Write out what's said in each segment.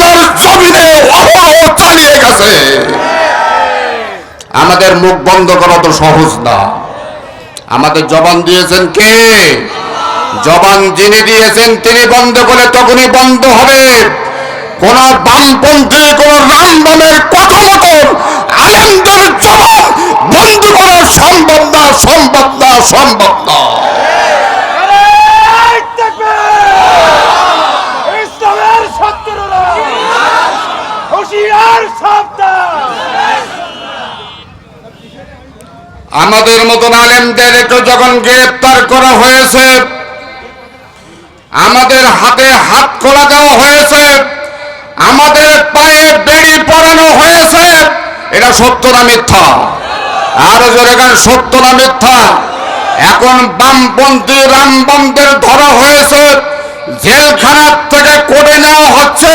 বাংলার জমিনে অহরহ চালিয়ে গেছে। আমাদের মুখ বন্ধ করা তো সহজ না। আমাদের জবান দিয়েছেন কে? জবান যিনি দিয়েছেন, তিনি বন্ধ করে তখনই বন্ধ হবে। কোন বামপন্থী, কোন রামবামের কথা মতন আলেমদের জবান বন্ধ করা সম্ভব না সম্ভব না সম্ভব না। আমাদের মতন আলেমদেরকে যখন গ্রেপ্তার করা হয়েছে, আমাদের হাতে হাত খোলা দেওয়া হয়েছে, আমাদের পায়ে বেড়ি পরানো হয়েছে, এটা সত্য না মিথ্যা? আর গান, সত্য না মিথ্যা? এখন বামপন্থী রামবন্ধের ধরা হয়েছে, জেলখানার থেকে কোর্টে নেওয়া হচ্ছে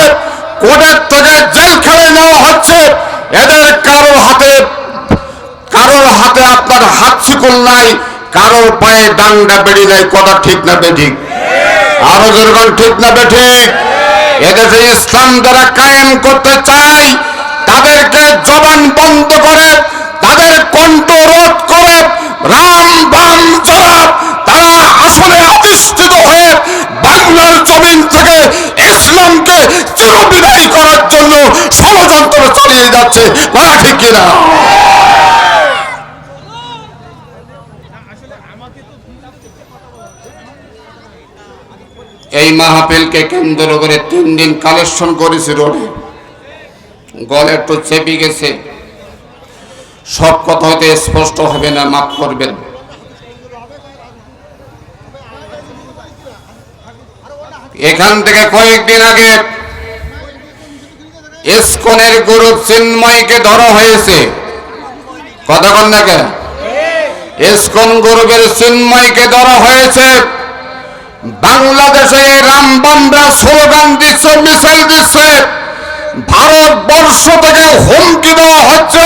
কোর্টের থেকে জেলখানায় নেওয়া হচ্ছে। এদের কারও হাতে, কারোর হাতে আপনার হাত শিকল নাই, কারোর পায়ে ডান্ডা বেড়ি নাই, কথা ঠিক না বেঠিক? আরও যেরকম ঠিক না বেঠিক? এদেশে ইসলাম যারা কায়েম করতে চায়, তাদেরকে জবান বন্ধ করে, তাদের কণ্ঠ রোধ করে, রাম বাম যারা তারা আসলে অধিষ্ঠিত হয়ে বাংলার জমিন থেকে ইসলামকে করার জন্য ষড়যন্ত্র চালিয়ে যাচ্ছে বলা ঠিক কিনা? এই মাহফিলকে কেন্দ্র করে তিন দিন কালেকশন করেছি রোডে। গলে একটু চেপে গেছে। সব কথা হয়তো স্পষ্ট হবে না, মাফ করবেন। এখান থেকে কয়েকদিন আগে ইস্কনের গুরু চিন্ময়কে ধরা হয়েছে। কথা কন না কেন? ইস্কন গুরুবের চিন্ময়কে ধরা হয়েছে। বাংলাদেশে রামবামরা স্লোগান দিচ্ছে মিছিল দিচ্ছে। ভারতবর্ষ থেকে হুমকি দেওয়া হচ্ছে।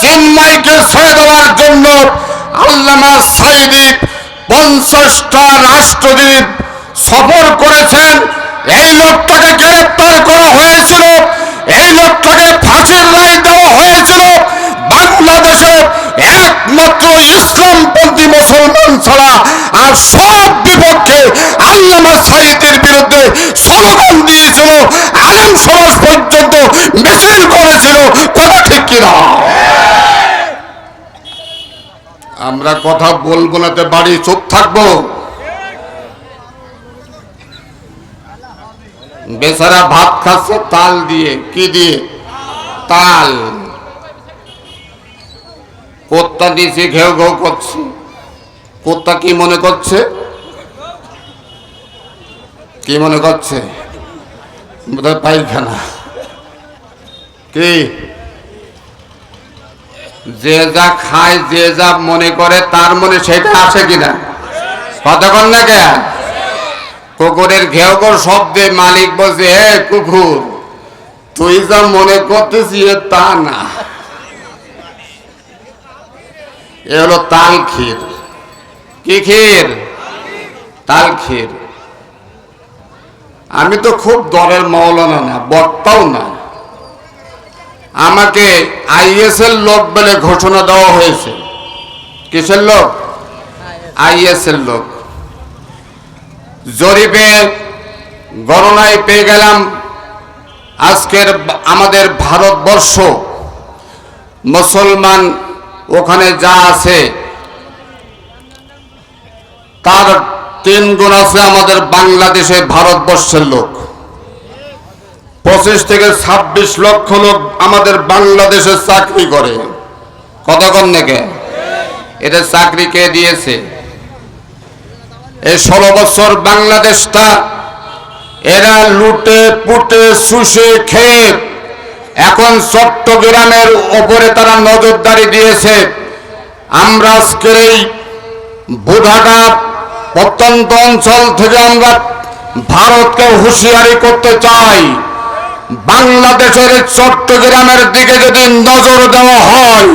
চিন্ময়কে ছেড়ে দেওয়ার জন্য আল্লামা সাইদি পঞ্চাশটা রাষ্ট্রদ্বীপ সফর করেছেন। এই লোকটাকে গ্রেপ্তার করা হয়েছিল। এই লোকটাকে ফাঁসির রায় দেওয়া হয়েছিল বাংলাদেশে একমাত্র ইসলামপন্থী মুসলমান ছাড়া। আর সব বিপক্ষে আল্লামা সাইদের বিরুদ্ধে স্লোগান দিয়েছিল, আলেম সমাজ পর্যন্ত মিছিল করেছিল। কথা ঠিক কিনা? আমরা কথা বলব না বাড়ি চুপ থাকব। বেচারা ভাত খাচ্ছে, তাল দিয়ে, কি দিয়ে? তাল। কোত্তা দিয়েছে, ঘেউ ঘেউ করছে। কোত্তা কি মনে করছে? কি মনে করছে? বোধহয় পায়খানা। কি? যে যা খায়, যে যা মনে করে, তার মনে সেটা আসে কিনা? কতক্ষণ না কে কুকুরের ঘেউ শব্দে মালিক বলছে, হে কুকুর, তুই যা মনে করতেছি তা না। এ হলো তাল ক্ষীর। কি ক্ষীর? তাল ক্ষীর। আমি তো খুব দলের মৌলানা না, বক্তাও না। আমাকে আইএসএল লোক বলে ঘোষণা দেওয়া হয়েছে। কিসের লোক? আইএসএল লোক। জরিপে গণনায় পেয়ে গেলাম আজকের আমাদের ভারতবর্ষ। মুসলমান ওখানে যা আছে, তার তিন গুণ আছে আমাদের বাংলাদেশে ভারতবর্ষের লোক। পঁচিশ থেকে ছাব্বিশ লক্ষ লোক আমাদের বাংলাদেশে চাকরি করে। কতক্ষণ নাকি এটা চাকরি কে দিয়েছে? এই ষোলো বছর বাংলাদেশটা এরা লুটে, পুটে শুষে খেয়ে এখন চট্টগ্রামের ওপরে তারা নজরদারি দিয়েছে। আমরা আজকের এই বুধাটা প্রত্যন্ত অঞ্চল থেকে আমরা ভারতকে হুঁশিয়ারি করতে চাই। বাংলাদেশের চট্টগ্রামের দিকে যদি নজর দেওয়া হয়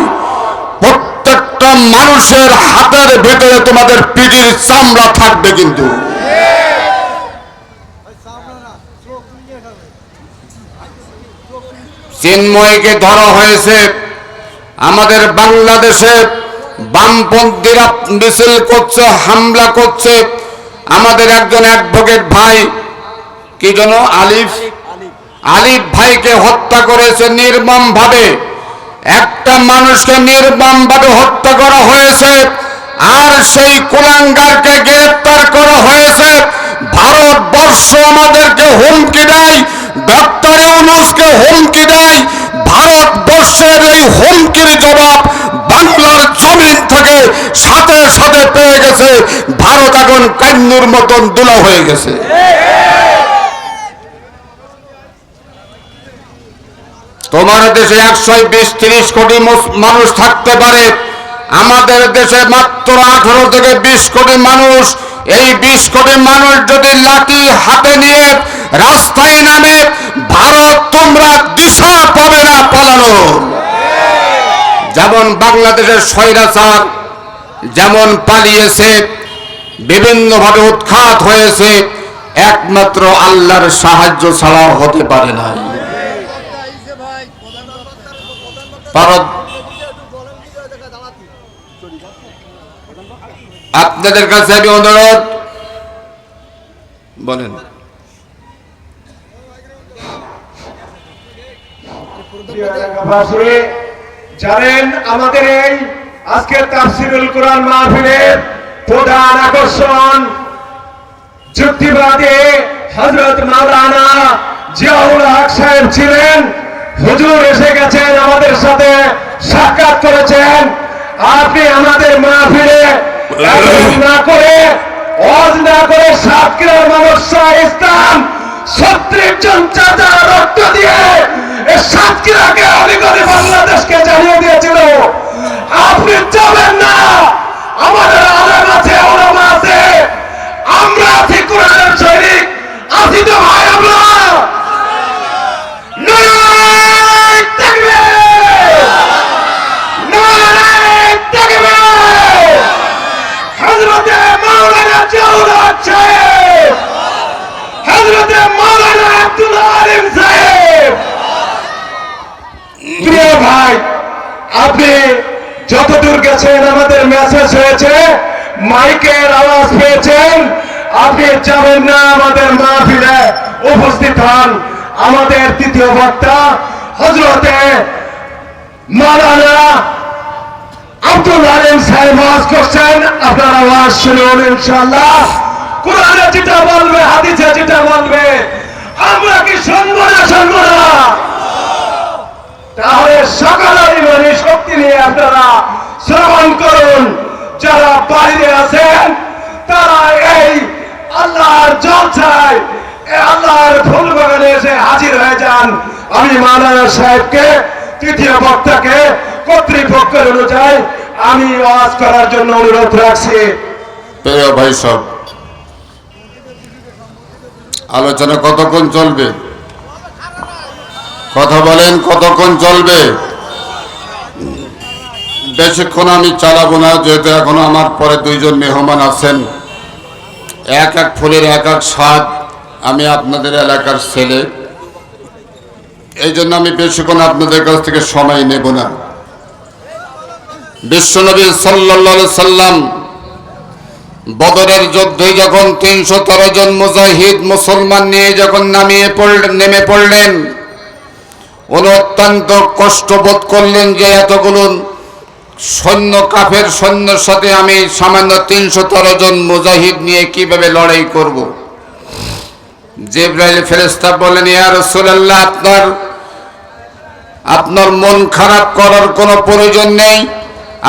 প্রত্যেকটা মানুষের হাতের ভিতরে তোমাদের পিঠির চামড়া থাকবে কিন্তু। চিন্ময়কে ধরা হয়েছে আমাদের বাংলাদেশে বামপন্থীরা মিছিল করছে, হামলা করছে। আমাদের একজন অ্যাডভোকেট ভাই, কি যেন আলিফ? আলিফ ভাইকে হত্যা করেছে নির্মম ভাবে একটা মানুষকে নির্মম ভাবে হত্যা করা হয়েছে, আর সেই কুলাঙ্গারকে গ্রেফতার করা হয়েছে। ভারতবর্ষ আমাদেরকে হুমকি দেয় ডক্টর ইউনুসকে হুমকি দেয়। ভারতবর্ষের এই হুমকির জবাব বাংলার জমিন থেকে সাথে সাথে পেয়ে গেছে। ভারত এখন কান্নুর মতন দুলা হয়ে গেছে। তোমার দেশে একশো বিশ, তিরিশ কোটি মানুষ থাকতে পারে। আমাদের দেশে মাত্র আঠারো থেকে বিশ কোটি মানুষ। এই বিশ কোটি মানুষ যদি লাঠি হাতে নিয়ে রাস্তায় নামে, ভারত তোমরা দিশা পাবে না পালানো যেমন বাংলাদেশের স্বৈরাচার, যেমন পালিয়েছে, বিভিন্নভাবে উৎখাত হয়েছে, একমাত্র আল্লাহর সাহায্য ছাড়া হতে পারে না আপনাদের কাছে আমি অনুরোধ, বলেন। জানেন আমাদের এই আজকের তাফসিরুল কোরআন মাহফিলের প্রধান আকর্ষণ যুক্তিবাদী হজরত মাওলানা জিয়াউল হক সাহেব ছিলেন। হুজুর এসে গেছেন, আমাদের সাথে সাক্ষাৎ করেছেন। আপনি আমাদের মা ফিরে না করে অজ না করে সাতক্ষীরার মানুষ ইসলাম ছত্রিশ জন চাচা রক্ত দিয়ে সাতক্ষীরাকে অলিগলি বাংলাদেশকে জানিয়ে দিয়েছিল আপনি যাবেন না আমাদের আলেম আছে ওলামা আছে আমরা আছি কোরআনের সৈনিক আছি তো ভাই আমরা নারায়ণ তাকবীর! নারায়ণ তাকবীর! হযরতে মাওলানা জিয়াউল হক সাহেব! হযরতে মাওলানা আব্দুল আলিম সাহেব! প্রিয় ভাই আপনি যতদূর গেছেন আমাদের মেসেজ হয়েছে মাইকের আওয়াজ পেয়েছেন? আপনি যাবেন না আমাদের মাহফিলে। উপস্থিত হন আমাদের তৃতীয় বক্তা হজরতে মালানা আব্দুল আলিম সাহেব আওয়াজ করছেন। আপনার আওয়াজ শুনুন ইনশাল্লাহ কোরআনে যেটা বলবে, হাদিসে যেটা বলবে, আমরা কি শুনব না শুনব না? তাহলে সকালের মানে শক্তি নিয়ে আপনারা শ্রবণ করুন। যারা বাইরে আছেন, তারা এই আল্লাহর জলছায় এই আল্লাহর ফুল বাগানে এসে হাজির হয়ে যান। আমি মাওলানা সাহেবকে, তৃতীয় বক্তাকে কর্তৃপক্ষের অনুযায়ী আমি আওয়াজ করার জন্য অনুরোধ রাখছি। ভাই সব, আলোচনা কতক্ষণ চলবে? কথা বলেন কতক্ষণ চলবে? বেশিক্ষণ আমি চালাবো না, যেহেতু এখনও আমার পরে দুইজন মেহমান আছেন। এক এক ফুলের এক এক স্বাদ আমি আপনাদের এলাকার ছেলে। এই জন্য আমি বেশিক্ষণ আপনাদের কাছ থেকে সময় নেব না। বিশ্বনবী সাল্লাহ সাল্লাম বদরের যুদ্ধে যখন তিনশো তেরো জন মুজাহিদ মুসলমান নিয়ে যখন নামিয়ে পড়লেন নেমে পড়লেন, উনি অত্যন্ত কষ্ট বোধ করলেন যে এতগুলো সৈন্য কাফের সৈন্যের সাথে আমি সামান্য তিনশো তেরো জন মুজাহিদ নিয়ে কীভাবে লড়াই করব? জিব্রাইল ফেরেস্তা বলেন ইয়া রাসূলুল্লাহ, আপনার আপনার মন খারাপ করার কোনো প্রয়োজন নেই,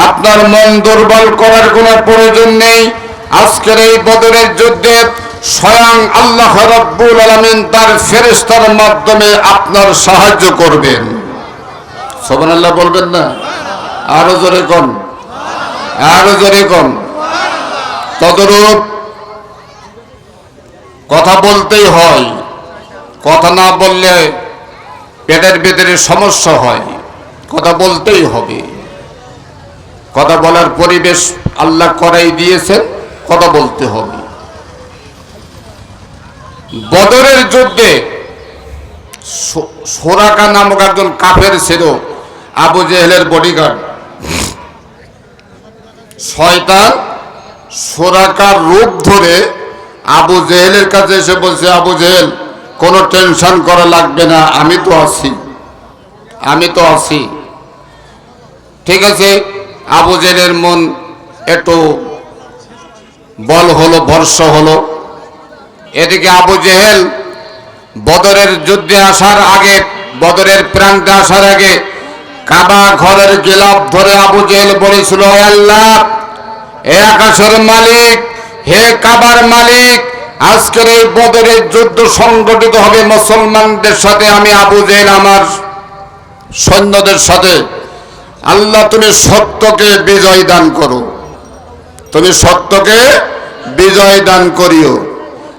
আপনার মন দুর্বল করার কোনো প্রয়োজন নেই। আজকের এই বদরের যুদ্ধে স্বয়ং আল্লাহ রব্বুল আলমিন তার ফেরেস্তার মাধ্যমে আপনার সাহায্য করবেন। সোবান আল্লাহ বলবেন না। আরও জোরে কন। আরও জোরে কন। তদরূপ কথা বলতেই হয়, কথা না বললে পেটের ভেতরে সমস্যা হয়, কথা বলতেই হবে। কথা বলার পরিবেশ আল্লাহ করাই দিয়েছেন, কথা বলতে হবে। বদরের যুদ্ধে সোরাকা নামক একজন কাফের ছিল, আবু জেহেলের বডিগার্ড শয়তান সোরাকার রূপ ধরে আবু জেহেলের কাছে এসে বলছে, আবু জেহেল, কোনো টেনশন করা লাগবে না, আমি তো আছি। আমি তো আছি। ঠিক আছে, আবু জেহেলের মন একটু বল হলো বর্ষ হলো। এদিকে আবু জেহেল বদরের যুদ্ধে আসার আগে, বদরের প্রান্তে আসার আগে কাবা ঘরের গেলাপ ধরে আবু জেহেল বলেছিল আল্লাহ, হে আকাশের মালিক, হে কাবার মালিক, আজকের এই বদরের যুদ্ধ সংগঠিত হবে মুসলমানদের সাথে, আমি আবু জেহেল আমার সৈন্যদের সাথে। আল্লাহ, তুমি সত্যকে বিজয় দান করো। তুমি সত্যকে বিজয় দান করিও।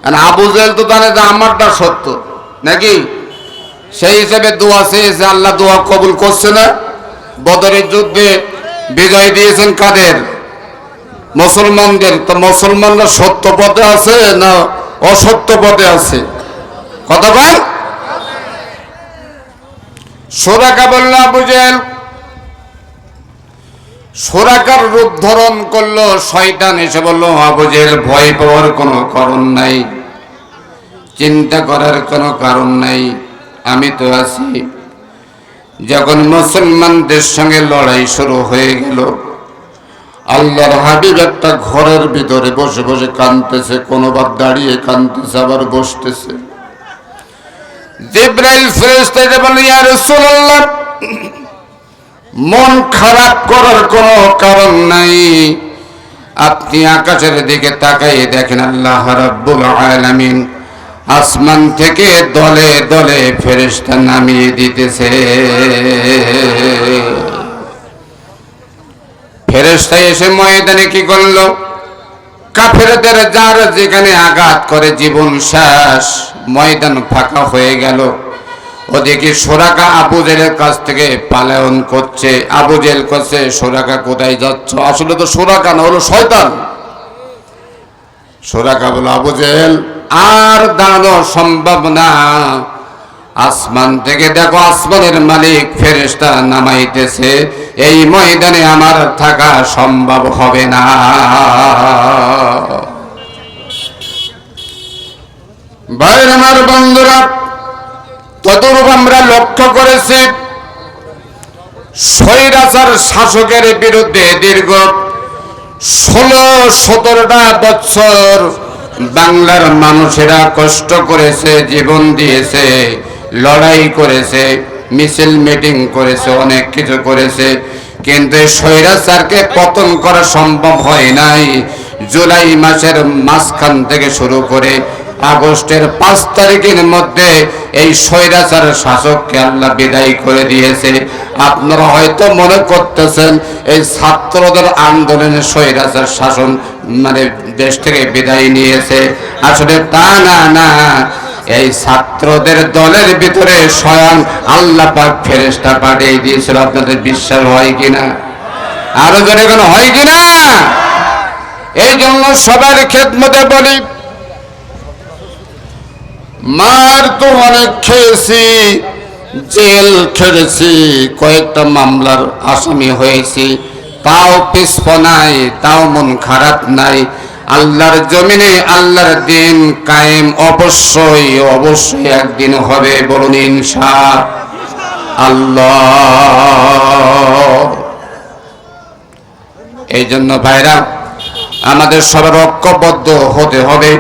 আর আবু জেহেল তো জানে যে আমারটা সত্য, নাকি? সেই হিসেবে দোয়া চেয়েছে আল্লাহ দোয়া কবুল করছে না। বদরের যুদ্ধে বিজয় দিয়েছেন কাদের? মুসলমানদের। তো মুসলমানরা সত্য পথে আছে না অসত্য পথে আছে? কথা বল। সোরাকা বলল জেহেল সোরাকার রূপ ধারণ করল শয়তান। এসে বলল, আবু ভয় পাওয়ার কোনো কারণ নাই। চিন্তা করার কোনো কারণ নাই। আমি তো আছি। যখন মুসলমানদের সঙ্গে লড়াই শুরু হয়ে গেল, আল্লাহর হাবিব একটা ঘরের ভিতরে বসে বসে কাঁদতেছে কোনোবার দাঁড়িয়ে কাঁদতেছে, আবার বসতেছে। রাসূলুল্লাহ, মন খারাপ করার কোনো কারণ নাই। আপনি আকাশের দিকে তাকাইয়ে দেখেন আল্লাহ রাব্বুল আলামিন আসমান থেকে দলে দলে ফেরেশতা নামিয়ে দিতেছে। ফেরেশতা এসে ময়দানে কি করল? কাফেরদের যার যেখানে আঘাত করে জীবন শেষ, ময়দান ফাঁকা হয়ে গেল। ওদিকে সোরাকা আবু জেলের কাছ থেকে পালায়ন করছে। আবু জেল করছে সোরাকা কোথায় যাচ্ছ? আসলে তো সোরাকা না, হলো শয়তান। সোরাকা বলো, আবু জেল আর দাঁড়ানো সম্ভব না। আসমান থেকে দেখো আসমানের মালিক ফেরেশতা নামাইতেছে। এই ময়দানে আমার থাকা সম্ভব হবে না। ভাইয়ের আমার বন্ধুরা, তদরূপ আমরা লক্ষ্য করেছি, স্বৈরাচার শাসকের বিরুদ্ধে দীর্ঘ ষোলো সতেরোটা বছর বাংলার মানুষেরা কষ্ট করেছে, জীবন দিয়েছে, লড়াই করেছে, মিছিল মিটিং করেছে, অনেক কিছু করেছে। কিন্তু স্বৈরাচারকে পতন করা সম্ভব হয় নাই। জুলাই মাসের মাঝখান থেকে শুরু করে আগস্টের পাঁচ তারিখের মধ্যে এই স্বৈরাচার শাসককে আল্লাহ বিদায় করে দিয়েছে। আপনারা হয়তো মনে করতেছেন, এই ছাত্রদের আন্দোলনে স্বৈরাচার শাসন মানে দেশ থেকে বিদায় নিয়েছে। আসলে তা না না। এই ছাত্রদের দলের ভিতরে স্বয়ং আল্লাহ পাক ফেরেস্তা পাঠিয়ে দিয়েছিল। আপনাদের বিশ্বাস হয় কিনা? আরও কোনো হয় কিনা? এই জন্য সবার খেদমতে বলি মার তো অনেক খেয়েছি, জেল খেয়েছি কয়েকটা মামলার আসামি হয়েছি। তাও পিছপ নাই, তাও মন খারাপ নাই। আল্লাহর জমিনে আল্লাহর দিন কায়েম অবশ্যই অবশ্যই একদিন হবে বলুন ইনশা আল্লাহ। এই জন্য ভাইরা, আমাদের সবার ঐক্যবদ্ধ হতে হবে,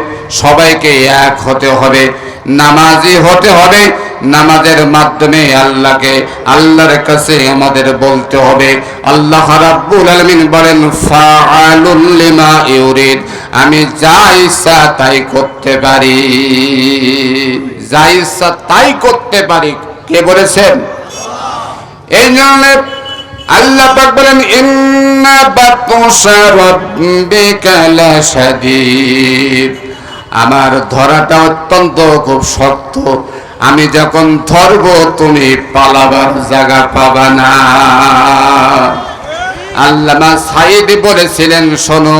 সবাইকে এক হতে হবে। নামাজি হতে হবে। নামাজের মাধ্যমে আল্লাহকে, আল্লাহর কাছে আমাদের বলতে হবে। আল্লাহ রাব্বুল আলামিন বলেন ফাআলুল লিমা ইউরিদ। আমি যা ইচ্ছা তাই করতে পারি। যা ইচ্ছা তাই করতে পারি। কে বলেছেন? এই জন্য আল্লাহ পাক বলেন, ইন্না বাতুশা রাব্বিকা লাশাদীদ। আমার ধরাটা অত্যন্ত খুব শক্ত। আমি যখন ধরব, তুমি পালাবার জায়গা পাবা না। আল্লামা সাইদ বলেছিলেন, শোনো,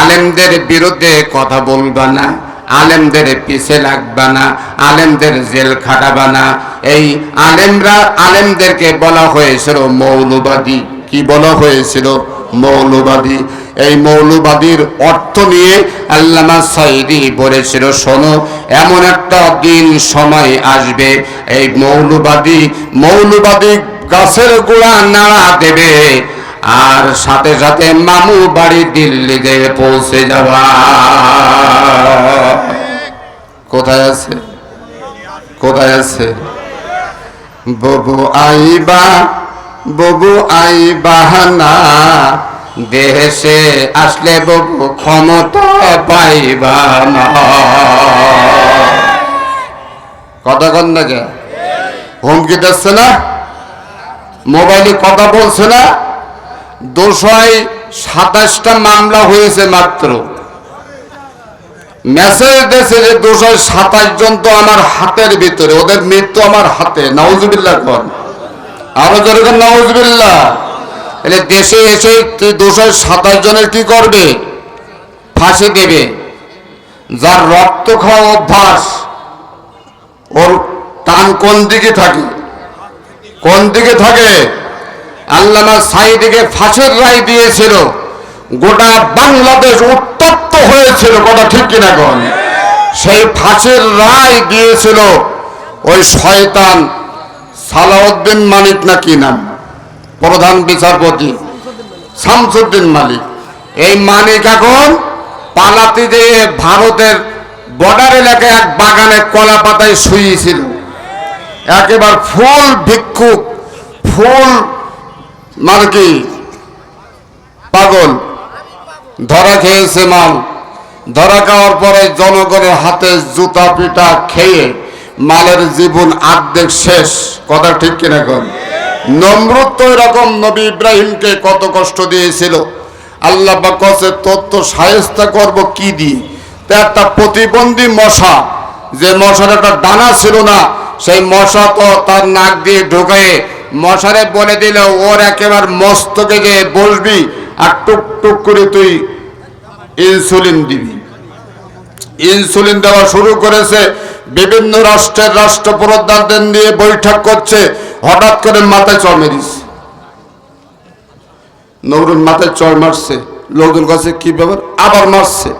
আলেমদের বিরুদ্ধে কথা বলবা না, আলেমদের পিছে লাগবে না, আলেমদের জেল খাটাবে না। এই আলেমরা, আলেমদেরকে বলা হয়েছিল মৌলবাদী। কি বলা হয়েছিল? মৌলবাদী। এই মৌলবাদীর অর্থ নিয়ে আল্লামা সাইদি বলেছিল, শোনো, এমন একটা দিন সময় আসবে, এই মৌলবাদী মৌলবাদী গাছের গোড়া নাড়া দেবে, আর সাথে সাথে মামু বাড়ি দিল্লিতে পৌঁছে যাবা কোথায় আছে? কোথায় আছে? ববু আইবা ববু আইবা না দেশে আসলে ববু ক্ষমতা পাইবা না। কথা কন না হুমকি দিচ্ছে না? মোবাইলে কথা বলছে না? দুশোয় সাতাশটা মামলা হয়েছে মাত্র। মেসেজ দিয়েছে যে দুশো সাতাশ জন তো আমার হাতের ভিতরে, ওদের মৃত্যু আমার হাতে, নাউজুবিল্লাহ কর। আরও জোরে কর এলে দেশে এসে দুশো সাতাশ জনের কি করবে? ফাঁসি দেবে। যার রক্ত খাওয়া অভ্যাস, ওর টান কোন দিকে থাকে? কোন দিকে থাকে? আল্লামা সাইদিকে ফাঁসির রায় দিয়েছিল, গোটা বাংলাদেশ উত্তপ্ত হয়েছিল, কথা ঠিক কিনা কোন? সেই ফাঁসির রায় দিয়েছিল ওই শয়তান সালাউদ্দিন মালিক না কি নাম? প্রধান বিচারপতি। শামসুদ্দিন মালিক। এই মালিক এখন পালাতে যেয়ে ভারতের বর্ডার এলাকায় এক বাগানে কলা পাতায় শুয়েছিল একেবারে ফুল ভিক্ষুক, ফুল মানে কি? পাগল। ধরা খেয়েছে মাল। ধরা খাওয়ার পরে জনগণের হাতে জুতা পিটা খেয়ে মালের জীবন আর্ধেক শেষ। কথা ঠিক কিনা কন? নমরুদ তো এরকম নবী ইব্রাহিমকে কত কষ্ট দিয়েছিল। আল্লাহ বা কসে তত্ত্ব সায়স্তা করব কি দিয়ে? তা একটা প্রতিবন্ধী মশা, যে মশার একটা ডানা ছিল না, সেই মশা তো তার নাক দিয়ে ঢুকায়ে মশারে বলে দিল, ওর একেবারে মস্তকে যে বসবি আর টুক টুক করে তুই ইনসুলিন দিবি। ইনসুলিন দেওয়া শুরু করেছে। বিভিন্ন রাষ্ট্রের রাষ্ট্রপ্রধানদের নিয়ে বৈঠক করছে। হঠাৎ করে মাথায় চড় মেরিছে। নবরুল মাথায় চড় মারছে। লোকজন কাছে কি ব্যাপার? আবার মারছে।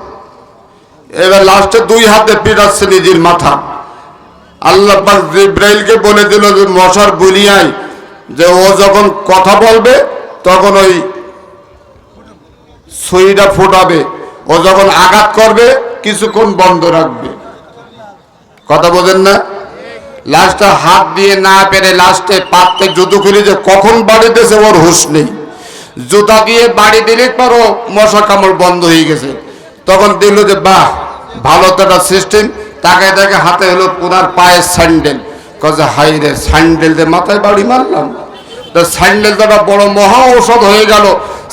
এবার লাস্টে দুই হাতে পিটাচ্ছে নিজের মাথা। আল্লাহ পাক জিব্রাইলকে বলে দিল যে, মশার বুলিয়ায় যে ও যখন কথা বলবে, তখন ওই সুইটা ফোটাবে। ও যখন আঘাত করবে, কিছুক্ষণ বন্ধ রাখবে। কথা বোঝেন না। লাস্টে হাত দিয়ে না পেরে লাস্টে পাততে জুতো খুলে যে কখন বাড়িতেছে ওর হুশ নেই। জুতা দিয়ে বাড়ি দিলে পরও মশা কামড় বন্ধ হয়ে গেছে। তখন দিল যে, বাহ, ভালো তো একটা সিস্টেম তাকে তাকে হাতে হলো ওনার পায়ের স্যান্ডেল কছে হাই রে স্যান্ডেল দিয়ে মাথায় বাড়ি মারলাম। তো স্যান্ডেল তো একটা বড় মহা ঔষধ হয়ে গেল।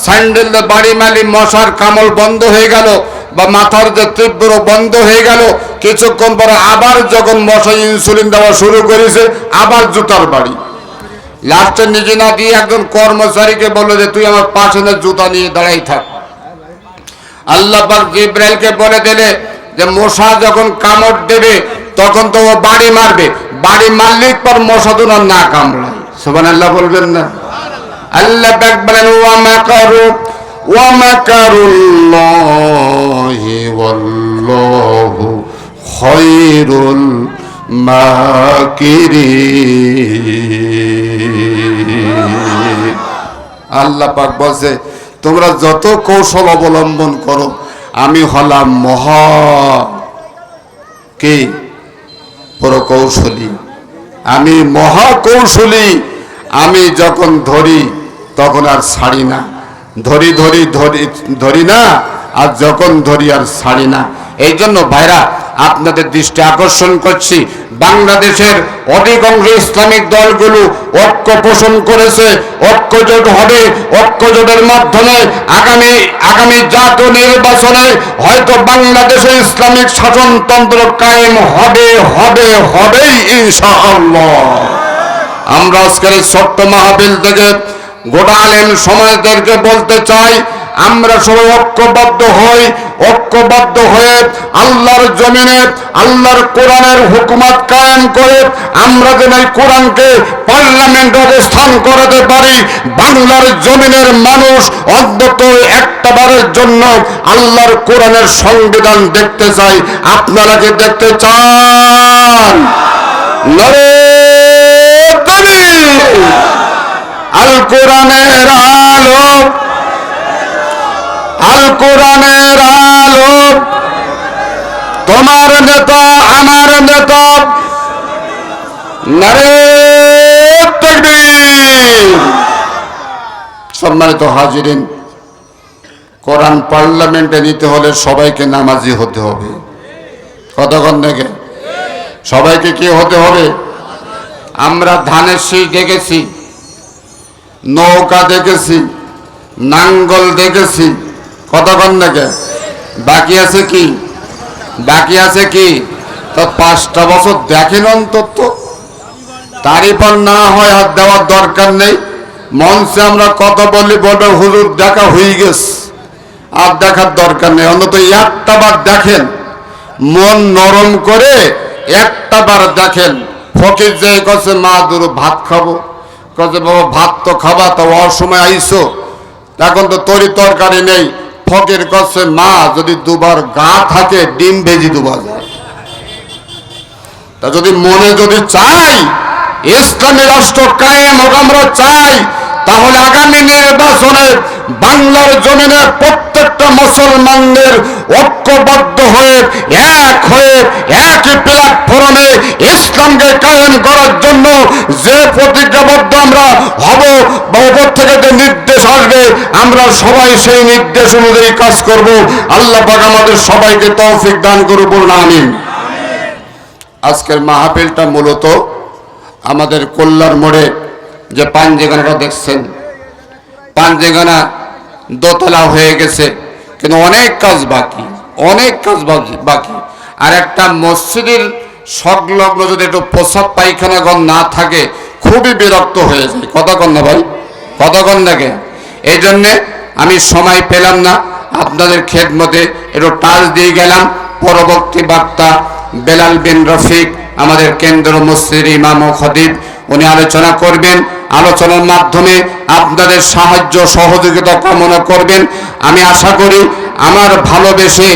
স্যান্ডেল দিয়ে বাড়ি মালি মশার কামড় বন্ধ হয়ে গেল। বা মাথার যে তীব্র বন্ধ হয়ে গেল, কিছুক্ষণ পরে আবার যখন মশা ইনসুলিন দেওয়া শুরু করেছে, আবার জুতার বাড়ি। লাস্টে নিজে না দিয়ে একজন কর্মচারীকে বলল যে, তুই আমার পাশে জুতা নিয়ে দাঁড়াই থাক। আল্লাহ জিব্রাইলকে বলে দিলে যে, মশা যখন কামড় দেবে, তখন তো ও বাড়ি মারবে। বাড়ি মারলেই পর মশা তো না কামড়ায়। সুবান আল্লাহ বলবেন না। আল্লাহ বলেন আল্লাহ পাক বলছে, তোমরা যত কৌশল অবলম্বন করো, আমি হলাম মহা কে? প্রকৌশলী। আমি মহাকৌশলী। আমি যখন ধরি, তখন আর ছাড়ি না। ধরি ধরি ধরি ধরি না, আর যখন ধরি আর ছাড়ি না। এই জন্য ভাইরা, আপনাদের দৃষ্টি আকর্ষণ করছি, বাংলাদেশের অধিকাংশ ইসলামিক দলগুলো ঐক্য পোষণ করেছে, ঐক্যজোট হবে, ঐক্যজোটের মাধ্যমে আগামী আগামী জাতীয় নির্বাচনে হয়তো বাংলাদেশে ইসলামিক শাসনতন্ত্র কায়েম হবে হবে, হবেই, ইনশাআল্লাহ। আমরা আজকের ছোট্ট মাহবিল থেকে গোটা আলেম সমাজদেরকে বলতে চাই, আমরা সবাই ঐক্যবদ্ধ হই, ঐক্যবদ্ধ হয়ে আল্লাহর জমিনে, আল্লাহর কোরআনের হুকুমত কায়েম করে আমরা যেন এই কোরআনকে পার্লামেন্ট অবস্থান করাতে পারি। বাংলার জমিনের মানুষ অন্তত একটা বারের জন্য আল্লাহর কোরআনের সংবিধান দেখতে চাই। আপনারা কি দেখতে চান? নরে আল কোরআনের আলো। আল কোরআনের আলো। তোমার নেতা আমার নেতা। সম্মানিত হাজিরিন, কোরআন পার্লামেন্টে নিতে হলে সবাইকে নামাজি হতে হবে। কতক্ষণ থেকে সবাইকে কি হতে হবে? আমরা ধানের শীষ দেখেছি নৌকা দেখেছি, নাঙ্গল দেখেছি। কতক্ষণ থেকে বাকি আছে কি? বাকি আছে কি? তো পাঁচটা বছর দেখেন অন্তত। তারিফার না হয় আর দেওয়ার দরকার নেই। মঞ্চে আমরা কত বলি বলবে হুজুর দেখা হয়ে গেছে। আর দেখার দরকার নেই। অন্তত একটা বার দেখেন। মন নরম করে একটা বার দেখেন। ফকির যে কছে মা দুরু ভাত খাব। কছে বাবা, ভাত তো খাবা, তো অসময় আইসো এখন তো তরি তরকারি নেই, ফকির করছে মা, যদি দুবার গা থাকে, ডিম ভেজি দুবার তা যদি মনে যদি চাই, ইসলামী রাষ্ট্র কায়েম হোক, আমরা চাই তাহলে আগামী নির্বাচনে বাংলার জমিনে প্রত্যেকটা মুসলমানদের ঐক্যবদ্ধ হয়ে, এক হয়ে একই প্ল্যাটফর্মে ইসলামকে কায়েম করার জন্য যে প্রতিজ্ঞাবদ্ধ আমরা হব, বা উপর থেকে যে নির্দেশ আসবে, আমরা সবাই সেই নির্দেশ অনুযায়ী কাজ করব। আল্লাহ পাক আমাদের সবাইকে তৌফিক দান বলুন আমিন। আজকের মাহফিলটা মূলত আমাদের কল্যাণ মোড়ে যে পাঞ্জেগানাটা দেখছেন? পাঞ্জেগানা দোতলা হয়ে গেছে, কিন্তু অনেক কাজ বাকি, অনেক কাজ বাকি- আর একটা মসজিদের সংলগ্ন যদি একটু প্রসাব পায়খানা ঘর না থাকে, খুবই বিরক্ত হয়ে যায়। কতক্ষণ না ভাই কতক্ষণ দেখে এই জন্যে আমি সময় পেলাম না, আপনাদের খেদমতে একটু টাচ দিয়ে গেলাম। পরবর্তী বার্তা, বেলাল বিন রফিক, আমাদের কেন্দ্র মসজিদ ইমাম ও খদিব উনি আলোচনা করবেন। আলোচনার মাধ্যমে আপনাদের সাহায্য সহযোগিতা কামনা করবেন। আমি আশা করি আমার ভালোবেসে